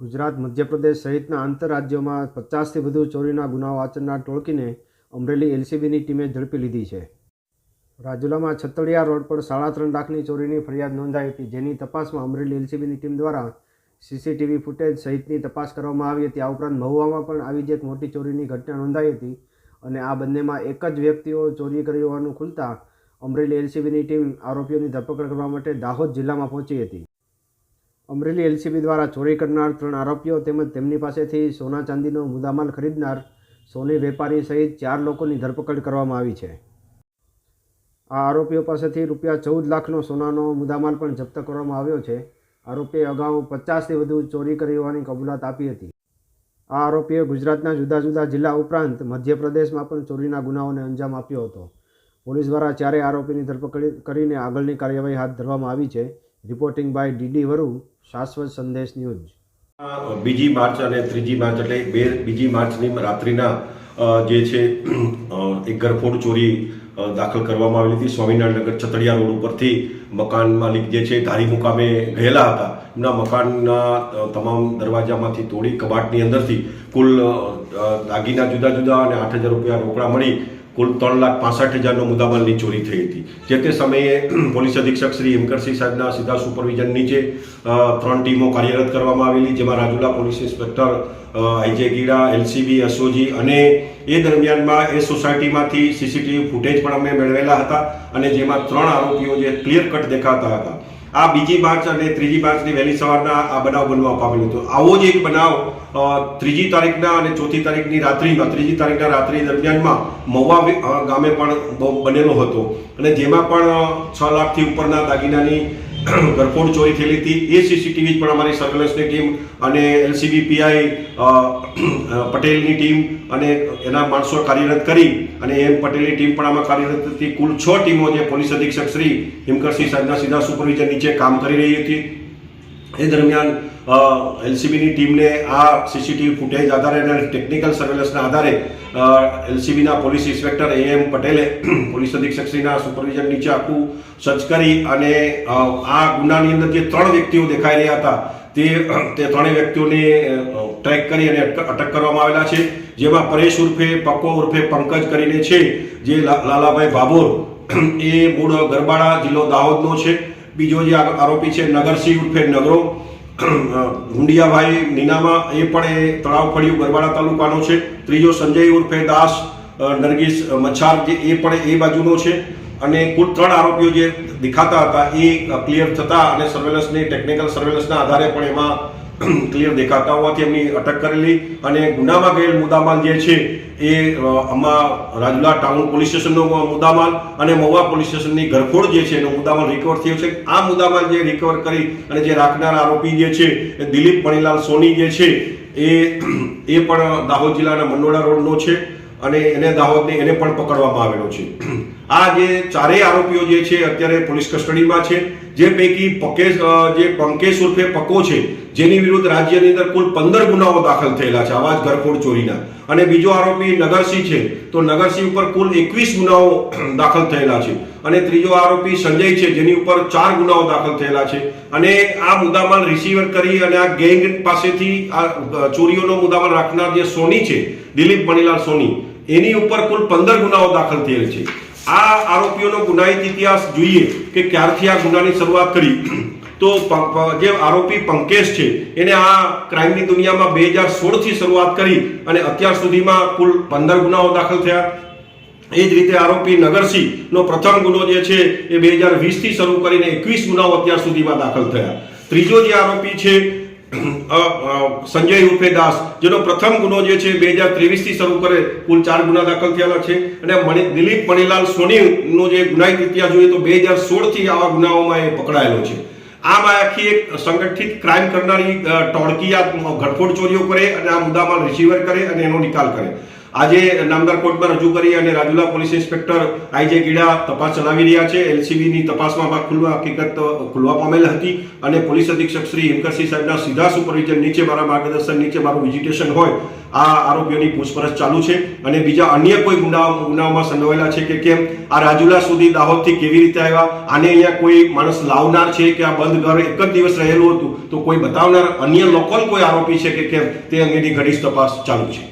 ગુજરાત, મધ્યપ્રદેશ સહિતના આંતરરાજ્યોમાં પચાસથી વધુ ચોરીના ગુનાઓ આચરનાર ટોળકીને અમરેલી એલસીબીની ટીમે ઝડપી લીધી છે. રાજુલામાં છતડિયા રોડ પર સાડા ત્રણ લાખની ચોરીની ફરિયાદ નોંધાઈ હતી, જેની તપાસમાં અમરેલી એલસીબીની ટીમ દ્વારા સીસીટીવી ફૂટેજ સહિતની તપાસ કરવામાં આવી હતી. આ ઉપરાંત મહુવામાં પણ આવી જ એક મોટી ચોરીની ઘટના નોંધાઈ હતી અને આ બંનેમાં એક જ વ્યક્તિઓ ચોરી કરી હોવાનું ખુલતા અમરેલી એલસીબીની ટીમ આરોપીઓની ધરપકડ કરવા માટે દાહોદ જિલ્લામાં પહોંચી હતી. અમરેલી એલસીબી દ્વારા ચોરી કરનાર ત્રણ આરોપીઓ તેમજ તેમની પાસેથી સોના ચાંદીનો મુદ્દામાલ ખરીદનાર સોની વેપારી સહિત ચાર લોકોની ધરપકડ કરવામાં આવી છે. આ આરોપીઓ પાસેથી રૂપિયા ચૌદ લાખનો સોનાનો મુદ્દામાલ પણ જપ્ત કરવામાં આવ્યો છે. આરોપીએ અગાઉ પચાસથી વધુ ચોરી કરી હોવાની કબૂલાત આપી હતી. આ આરોપીએ ગુજરાતના જુદા જુદા જિલ્લા ઉપરાંત મધ્યપ્રદેશમાં પણ ચોરીના ગુનાઓને અંજામ આપ્યો હતો. પોલીસ દ્વારા ચારેય આરોપીની ધરપકડ કરીને આગળની કાર્યવાહી હાથ ધરવામાં આવી છે. રિપોર્ટિંગ બાય ડીડી વરુ શાશ્વત સંદેશ ન્યૂઝ. બીજી માર્ચ અને ત્રીજી માર્ચ એટલે બે બીજી માર્ચની રાત્રિના જે છે એક ગરફોડ ચોરી દાખલ કરવામાં આવેલી હતી. સ્વામિનારાયણ નગર છતડિયા રોડ ઉપરથી મકાન માલિક જે છે, ધારી મુકામે ગયેલા હતા. એમના મકાનના તમામ દરવાજામાંથી તોડી કબાટની અંદરથી કુલ દાગીના જુદા જુદા અને આઠ હજાર રૂપિયા રોકડા મળી. કુલ ત્રણ લાખ પાસઠ હજારનો મુદ્દામાલની ચોરી થઈ હતી. જે તે સમયે પોલીસ અધિક્ષક શ્રી હેમકરસિંહ સાહેબના સીધા સુપરવિઝન નીચે ત્રણ ટીમો કાર્યરત કરવામાં આવેલી, જેમાં Rajula police inspector IJ Gida LCB SOG અને એ દરમિયાનમાં એ સોસાયટીમાંથી સીસીટીવી ફૂટેજ પણ અમે મેળવેલા હતા અને જેમાં ત્રણ આરોપીઓ જે ક્લિયર કટ દેખાતા હતા. આ બીજી માર્ચ અને ત્રીજી માર્ચની વહેલી સવારના આ બનાવ બનવા પામેલો હતો. આવો જ એક બનાવ ત્રીજી તારીખના અને ચોથી તારીખની રાત્રિમાં, ત્રીજી તારીખના રાત્રિ દરમિયાનમાં મહુવા ગામે પણ બનેલો હતો. અને જેમાં પણ છ લાખથી ઉપરના દાગીનાની ગરફોડ ચોરી થયેલી હતી. એ સીસીટીવી પણ અમારી સર્વેલન્સની ટીમ અને એલસીબી પીઆઈ પટેલની ટીમ અને એના માણસો કાર્યરત કરી અને એમ પટેલની ટીમ પણ આમાં કાર્યરત હતી. કુલ છ ટીમો જે પોલીસ અધિક્ષક શ્રી હિમકરસિંહ સાહેબના સીધા સુપરવિઝન નીચે કામ કરી રહી હતી. એ દરમિયાન એલસીબીની ટીમને આ સીસીટીવી ફૂટેજ આધારે અને ટેકનિકલ સર્વેલન્સના આધારે એલસીબીના પોલીસ ઇન્સ્પેક્ટર એ એમ પટેલે પોલીસ અધિક્ષકશ્રીના સુપરવિઝન નીચે આખું સર્ચ કરી અને આ ગુનાની અંદર જે ત્રણ વ્યક્તિઓ દેખાઈ રહ્યા હતા, તે તે ત્રણેય વ્યક્તિઓને ટ્રેક કરી અને અટક કરવામાં આવેલા છે, જેમાં પરેશ ઉર્ફે, પક્કો ઉર્ફે પંકજ કરીને છે, જે લાલાભાઈ ભાભોર, એ મૂળ ગરબાડા જિલ્લો દાહોદનો છે. બીજો જે આરોપી છે નગરસિંહ ઉર્ફે નગરો હુંડિયાભાઈ નીનામા, એ પણ એ તળાવ ફળિયું ગરબાડા તાલુકાનો છે. ત્રીજો સંજય ઉર્ફે દાસ નરગીસ મચ્છાર, જે એ પણ એ બાજુનો છે. અને કુલ ત્રણ આરોપીઓ જે દેખાતા હતા, એ ક્લિયર થતા અને સર્વેલન્સની ટેકનિકલ સર્વેલન્સના આધારે પણ એમાં ક્લિયર દેખાતા હોવાથી એમની અટક કરેલી અને ગુનામાં ગયેલ મુદ્દામાલ જે છે એ આમાં રાજુલા ટાઉન પોલીસ સ્ટેશનનો મુદ્દામાલ અને મહુવા પોલીસ સ્ટેશનની ઘરફોડ જે છે એનો મુદ્દામાલ રિકવર થયો છે. આ મુદ્દામાલ જે રિકવર કરી અને જે રાખનાર આરોપી જે છે એ દિલીપ મણીલાલ સોની જે છે એ એ પણ દાહોદ જિલ્લાના મંડોળા રોડનો છે અને એને દાહોદને એને પણ પકડવામાં આવેલો છે. આ જે ચારેય આરોપીઓ જે છે, અત્યારે પોલીસ કસ્ટડીમાં છે. જે પૈકી પકેશ જે પંકેશ ઉર્ફે પકો છે, જેની વિરુદ્ધ રાજ્યની અંદર કુલ પંદર ગુનાઓ દાખલ થયેલા છે, આવા જ ઘરફોડ ચોરીના. અને બીજો આરોપી નગરસિંહ છે, તો નગરસિંહ ઉપર કુલ એકવીસ ગુનાઓ દાખલ થયેલા છે. અને ત્રીજો આરોપી સંજય છે, જેની ઉપર ચાર ગુનાઓ દાખલ થયેલા છે. અને આ મુદ્દામાલ રિસીવર કરી અને આ ગેંગ પાસેથી આ ચોરીઓનો મુદ્દામાલ રાખનાર જે સોની છે, દિલીપ મણીલાલ સોની, એની ઉપર કુલ પંદર ગુનાઓ દાખલ થયેલ છે. આ આરોપીઓનો ગુનાહિત ઇતિહાસ જોઈએ કે ક્યારથી આ ગુનાની શરૂઆત કરી. તો જે આરોપી પંકેશ છે, એને આ ક્રાઇમની દુનિયામાં બે હજાર સોળથી શરૂઆત કરી અને અત્યાર સુધીમાં કુલ પંદર ગુનાઓ દાખલ થયા. એ જ રીતે આરોપી નગરસિંહનો પ્રથમ ગુનો જે છે, એ બે હજાર વીસથી શરૂ કરીને એકવીસ ગુનાઓ અત્યાર સુધીમાં દાખલ થયા. ત્રીજો જે આરોપી છે સંજય ઉર્ફે દાસ, જેનો પ્રથમ ગુનો જે છે બે હજાર ત્રેવીસથી શરૂ કરે, કુલ ચાર ગુના દાખલ થયેલા છે. અને દિલીપ મણીલાલ સોનીનો જે ગુનાહિત ઇતિહાસ જોઈએ તો બે હજાર સોળથી આવા ગુનાઓમાં એ પકડાયેલો છે. આમ આખી એક સંગઠિત ક્રાઇમ કરનારી ટોળકી આ ઘરફોડ ચોરીઓ કરે અને આ મુદ્દામાં રિસીવર કરે અને એનો નિકાલ કરે. આજે નામદાર કોર્ટમાં રજૂ કરી અને Rajula police inspector IJ Gida તપાસ ચલાવી રહ્યા છે. એલસીબીની તપાસમાં આ ખુલ્લા હકીકત ખુલવા પામેલ હતી અને પોલીસ અધિક્ષક શ્રી હિમકરસિંહ સાહેબના સીધા સુપરવિઝન નીચે મારા માર્ગદર્શન નીચે મારું વિઝિટેશન હોય, આ આરોપીઓની પૂછપરછ ચાલુ છે. અને બીજા અન્ય કોઈ ગુના ગુનાઓમાં સંડોવાયેલા છે કે કેમ? આ રાજુલા સુધી દાહોદથી કેવી રીતે આવ્યા? આને અહીંયા કોઈ માણસ લાવનાર છે કે આ બંધ ઘર એક જ દિવસ રહેલું હતું? તો કોઈ બતાવનાર અન્ય લોકલ કોઈ આરોપી છે કે કેમ? તે અંગેની ઘડી તપાસ ચાલુ છે.